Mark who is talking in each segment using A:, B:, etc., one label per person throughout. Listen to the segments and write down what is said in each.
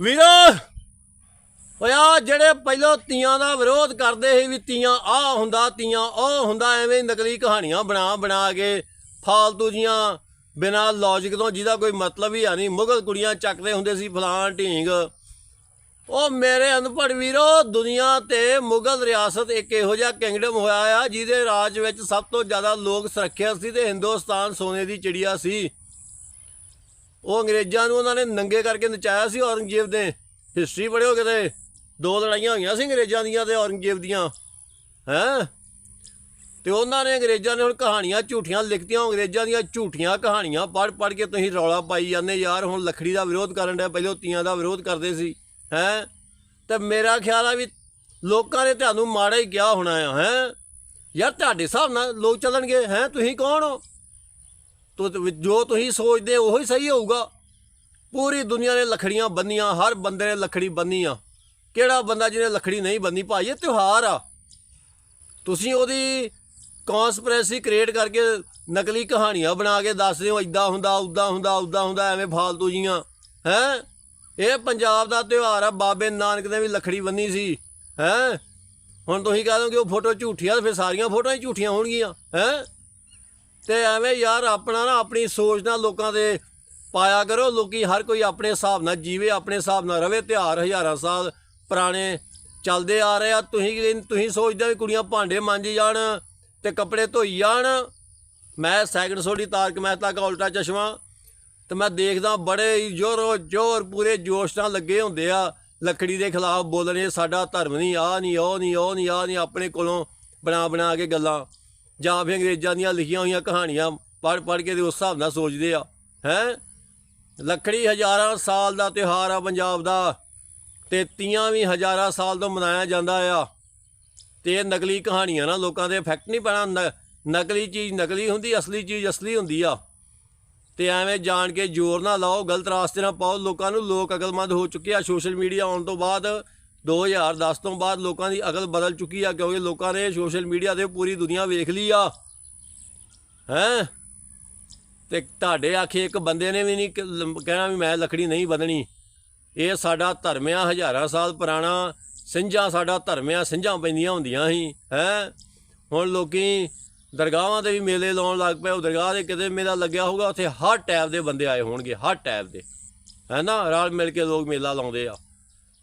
A: ਵੀਰੋ! ਓਏ ਜਿਹੜੇ ਪਹਿਲਾਂ ਤੀਆਂ ਦਾ ਵਿਰੋਧ ਕਰਦੇ ਸੀ ਵੀ ਤੀਆਂ ਆ ਹੁੰਦਾ, ਤੀਆਂ ਉਹ ਹੁੰਦਾ, ਐਵੇਂ ਨਕਲੀ ਕਹਾਣੀਆਂ ਬਣਾ ਬਣਾ ਕੇ ਫਾਲਤੂ ਜੀਆਂ ਬਿਨਾਂ ਲੌਜੀਕ ਤੋਂ ਜਿਹਦਾ ਕੋਈ ਮਤਲਬ ਹੀ ਆ ਨਹੀਂ। ਮੁਗਲ ਕੁੜੀਆਂ ਚੱਕਦੇ ਹੁੰਦੇ ਸੀ ਫਲਾਂ ਢੀਂਗ। ਉਹ ਮੇਰੇ ਅਨਪੜ੍ਹ ਵੀਰੋ, ਦੁਨੀਆ ਤੇ ਮੁਗਲ ਰਿਆਸਤ ਇੱਕ ਇਹੋ ਜਿਹਾ ਕਿੰਗਡਮ ਹੋਇਆ ਆ ਜਿਹਦੇ ਰਾਜ ਵਿੱਚ ਸਭ ਤੋਂ ਜ਼ਿਆਦਾ ਲੋਕ ਸੁਰੱਖਿਅਤ ਸੀ ਤੇ ਹਿੰਦੁਸਤਾਨ ਸੋਨੇ ਦੀ ਚਿੜੀਆ ਸੀ। ਉਹ ਅੰਗਰੇਜ਼ਾਂ ਨੂੰ ਉਹਨਾਂ ਨੇ ਨੰਗੇ ਕਰਕੇ ਨਚਾਇਆ ਸੀ ਔਰੰਗਜ਼ੇਬ ਦੇ। ਹਿਸਟਰੀ ਪੜ੍ਹਿਓ ਕਿਤੇ? ਦੋ ਲੜਾਈਆਂ ਹੋਈਆਂ ਸੀ ਅੰਗਰੇਜ਼ਾਂ ਦੀਆਂ ਤੇ ਔਰੰਗਜ਼ੇਬ ਦੀਆਂ। ਹੈਂ? ਤੇ ਉਹਨਾਂ ਨੇ ਅੰਗਰੇਜ਼ਾਂ ਨੇ ਹੁਣ ਕਹਾਣੀਆਂ ਝੂਠੀਆਂ ਲਿਖਤੀਆਂ, ਅੰਗਰੇਜ਼ਾਂ ਦੀਆਂ ਝੂਠੀਆਂ ਕਹਾਣੀਆਂ ਪੜ੍ਹ ਪੜ੍ਹ ਕੇ ਤੁਸੀਂ ਰੌਲਾ ਪਾਈ ਜਾਂਦੇ ਯਾਰ, ਹੁਣ ਲੱਖੜੀ ਦਾ ਵਿਰੋਧ ਕਰਨ ਦੇ ਪਹਿਲਾਂ ਤੀਆਂ ਦਾ ਵਿਰੋਧ ਕਰਦੇ ਸੀ। ਹੈਂ? ਤੇ ਮੇਰਾ ਖਿਆਲ ਆ ਵੀ ਲੋਕਾਂ ਨੇ ਤੁਹਾਨੂੰ ਮਾੜਾ ਹੀ ਕਿਹਾ ਹੋਣਾ ਆ, ਹੈਂ? ਯਾਰ ਤੁਹਾਡੇ ਹਿਸਾਬ ਨਾਲ ਲੋਕ ਚੱਲਣਗੇ, ਹੈਂ? ਤੁਸੀਂ ਕੌਣ ਹੋ? ਜੋ ਤੁਸੀਂ ਸੋਚਦੇ ਹੋ, ਉਹੀ ਸਹੀ ਹੋਊਗਾ। ਪੂਰੀ ਦੁਨੀਆ ਨੇ ਲਖੜੀਆਂ ਬੰਨੀਆਂ, ਹਰ ਬੰਦੇ ਨੇ ਲਖੜੀ ਬੰਨੀ ਆ ਕਿਹੜਾ ਬੰਦਾ ਜਿਹਨੇ ਲਖੜੀ ਨਹੀਂ ਬੰਨੀ, ਭਾਈ ਇਹ ਤਿਉਹਾਰ ਆ। ਤੁਸੀਂ ਉਹਦੀ ਕਨਸਪੀਰੇਸੀ ਕ੍ਰੀਏਟ ਕਰਕੇ ਨਕਲੀ ਕਹਾਣੀਆਂ ਬਣਾ ਕੇ ਦੱਸਦੇ ਹੋ ਇਦਾਂ ਹੁੰਦਾ ਉਦਾਂ ਹੁੰਦਾ ਉਦਾਂ ਹੁੰਦਾ, ਐਵੇਂ ਫਾਲਤੂ ਜੀਆਂ। ਹੈ? ਇਹ ਪੰਜਾਬ ਦਾ ਤਿਉਹਾਰ ਆ, ਬਾਬੇ ਨਾਨਕ ਨੇ ਵੀ ਲਖੜੀ ਬੰਨੀ ਸੀ। ਹੈ? ਹੁਣ ਤੁਸੀਂ ਕਹਿ ਦੋਗੇ ਉਹ ਫੋਟੋ ਝੂਠੀ ਆ ਫਿਰ ਸਾਰੀਆਂ ਫੋਟੋਆਂ ਹੀ ਝੂਠੀਆਂ ਹੋਣਗੀਆਂ। ਹੈ? ਤੇ ਐਵੇਂ ਯਾਰ ਆਪਣਾ ਨਾ ਆਪਣੀ ਸੋਚ ਨਾਲ ਲੋਕਾਂ ਦੇ ਪਾਇਆ ਕਰੋ, ਲੋਕੀ ਹਰ ਕੋਈ ਆਪਣੇ ਹਿਸਾਬ ਨਾਲ ਜੀਵੇ, ਆਪਣੇ ਹਿਸਾਬ ਨਾਲ ਰਵੇ, ਤਿਉਹਾਰ ਹਜ਼ਾਰਾਂ ਸਾਲ ਪੁਰਾਣੇ ਚੱਲਦੇ ਆ ਰਹੇ ਆ। ਤੁਸੀਂ ਤੁਸੀਂ ਸੋਚਦੇ ਵੀ ਕੁੜੀਆਂ ਭਾਂਡੇ ਮਾਂਜੀ ਜਾਣ ਤੇ ਕੱਪੜੇ ਧੋਈ ਜਾਣ। ਮੈਂ ਸੈਕਿੰਡ ਸੋਡੀ ਤਾਰਕ ਮਹਿਤਾ ਦਾ ਉਲਟਾ ਚਸ਼ਮਾ ਤੇ ਮੈਂ ਦੇਖਦਾ ਬੜੇ ਜ਼ੋਰੋ ਜ਼ੋਰ ਪੂਰੇ ਜੋਸ਼ ਨਾਲ ਲੱਗੇ ਹੁੰਦੇ ਆ। ਲੱਕੜੀ ਦੇ ਖਿਲਾਫ ਬੋਲਣੇ ਸਾਡਾ ਧਰਮ ਨਹੀਂ ਆ ਨਹੀਂ ਉਹ ਨਹੀਂ ਉਹ ਨਹੀਂ ਆ ਨਹੀਂ ਆਪਣੇ ਕੋਲੋਂ ਬਣਾ ਬਣਾ ਕੇ ਗੱਲਾਂ। ਜਾਂ ਫਿਰ ਅੰਗਰੇਜ਼ਾਂ ਦੀਆਂ ਲਿਖੀਆਂ ਹੋਈਆਂ ਕਹਾਣੀਆਂ ਪੜ੍ਹ ਪੜ੍ਹ ਕੇ ਤੇ ਉਸ ਹਿਸਾਬ ਨਾਲ ਸੋਚਦੇ ਆ, ਹੈ? ਲੱਖੜੀ ਹਜ਼ਾਰਾਂ ਸਾਲ ਦਾ ਤਿਉਹਾਰ ਆ ਪੰਜਾਬ ਦਾ ਤੇ ਤੀਆਂ ਵੀ ਹਜ਼ਾਰਾਂ ਸਾਲ ਤੋਂ ਮਨਾਇਆ ਜਾਂਦਾ ਆ। ਤੇ ਇਹ ਨਕਲੀ ਕਹਾਣੀਆਂ ਨਾ ਲੋਕਾਂ ਦੇ ਇਫੈਕਟ ਨਹੀਂ ਪੈਣਾ, ਨ- ਨਕਲੀ ਚੀਜ਼ ਨਕਲੀ ਹੁੰਦੀ, ਅਸਲੀ ਚੀਜ਼ ਅਸਲੀ ਹੁੰਦੀ ਆ। ਤੇ ਐਵੇਂ ਜਾਣ ਕੇ ਜ਼ੋਰ ਨਾ ਲਾਓ, ਗਲਤ ਰਾਸਤੇ ਨਾ ਪਾਓ, ਲੋਕਾਂ ਨੂੰ ਲੋਕ ਅਕਲਮੰਦ ਹੋ ਚੁੱਕੇ ਆ। ਸੋਸ਼ਲ ਮੀਡੀਆ ਆਉਣ ਤੋਂ ਬਾਅਦ 2010 ਤੋਂ ਬਾਅਦ ਲੋਕਾਂ ਦੀ ਅਕਲ ਬਦਲ ਚੁੱਕੀ ਆ ਕਿਉਂਕਿ ਲੋਕਾਂ ਨੇ ਸੋਸ਼ਲ ਮੀਡੀਆ ਤੇ ਪੂਰੀ ਦੁਨੀਆ ਵੇਖ ਲਈ ਆ। ਹੈਂ? ਤੇ ਤੁਹਾਡੇ ਆਖੇ ਇੱਕ ਬੰਦੇ ਨੇ ਵੀ ਨਹੀਂ ਕਹਿਣਾ ਵੀ ਮੈਂ ਲੱਕੜੀ ਨਹੀਂ ਵਧਣੀ ਇਹ ਸਾਡਾ ਧਰਮ ਆ, ਹਜ਼ਾਰਾਂ ਸਾਲ ਪੁਰਾਣਾ। ਸਿੰਘਾਂ ਸਾਡਾ ਧਰਮ ਆ, ਸਿੰਘਾਂ ਪੈਂਦੀਆਂ ਹੁੰਦੀਆਂ ਸੀ। ਹੈ? ਹੁਣ ਲੋਕੀ ਦਰਗਾਹਾਂ ਤੇ ਵੀ ਮੇਲੇ ਲਾਉਣ ਲੱਗ ਪਏ। ਉਹ ਦਰਗਾਹ ਦੇ ਕਿਤੇ ਮੇਲਾ ਲੱਗਿਆ ਹੋਊਗਾ, ਉੱਥੇ ਹਰ ਟੈਪ ਦੇ ਬੰਦੇ ਆਏ ਹੋਣਗੇ, ਹਰ ਟੈਪ ਦੇ। ਹੈ ਨਾ? ਰਲ ਮਿਲ ਕੇ ਲੋਕ ਮੇਲਾ ਲਾਉਂਦੇ ਆ।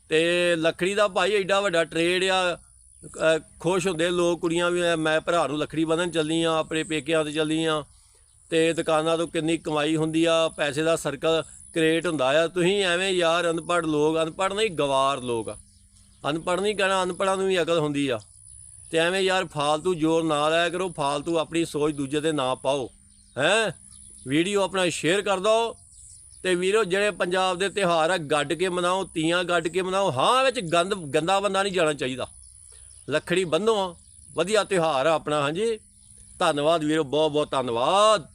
A: ਤੇ ਲੱਕੜੀ ਦਾ ਭਾਈ ਐਡਾ ਵੱਡਾ ਟ੍ਰੇਡ ਆ, ਅਹ ਖੁਸ਼ ਹੁੰਦੇ ਲੋਕ, ਕੁੜੀਆਂ ਵੀ, ਮੈਂ- ਮੈਂ ਭਰਾ ਨੂੰ ਲੱਕੜੀ ਬੰਨਣ ਚੱਲੀ ਆ, ਆਪਣੇ ਪੇਕਿਆਂ ਤੇ ਚੱਲੀ ਆ, ਤੇ ਦੁਕਾਨਾਂ ਤੋਂ ਕਿੰਨੀ ਕਮਾਈ ਹੁੰਦੀ ਆ, ਪੈਸੇ ਦਾ ਸਰਕਲ ਕ੍ਰੀਏਟ ਹੁੰਦਾ ਆ। ਤੁਸੀਂ ਐਵੇਂ ਯਾਰ ਅਨਪੜ੍ਹ ਲੋਕ, ਅਨਪੜ੍ਹ ਨਹੀਂ, ਗਵਾਰ ਲੋਕ ਆ। ਅਨਪੜ੍ਹ ਨਹੀਂ ਕਹਿਣਾ, ਅਨਪੜ੍ਹਾਂ ਨੂੰ ਵੀ ਅਕਲ ਹੁੰਦੀ ਆ। ਤੇ ਐਵੇਂ ਯਾਰ ਫਾਲਤੂ ਜ਼ੋਰ ਨਾ ਲਾਇਆ ਕਰੋ, ਫਾਲਤੂ ਆਪਣੀ ਸੋਚ ਦੂਜੇ ਤੇ ਨਾ ਪਾਓ, ਹੈ? ਵੀਡੀਓ ਆਪਣਾ ਸ਼ੇਅਰ ਕਰ ਦਿਓ। ਤੇ ਵੀਰੋ, ਜਿਹੜੇ ਪੰਜਾਬ ਦੇ ਤਿਉਹਾਰ ਆ, ਗੱਡ ਕੇ ਮਨਾਓ, ਤੀਆਂ ਗੱਡ ਕੇ ਮਨਾਓ, ਹਾਂ, ਵਿੱਚ ਗੰਦ, ਗੰਦਾ ਬੰਦਾ ਨਹੀਂ ਜਾਣਾ ਚਾਹੀਦਾ। ਲੱਖੜੀ ਬੰਨੋ ਵਧੀਆ ਤਿਉਹਾਰ ਆ ਆਪਣਾ, ਹਾਂਜੀ। ਧੰਨਵਾਦ ਵੀਰੋ ਬਹੁਤ ਬਹੁਤ ਧੰਨਵਾਦ।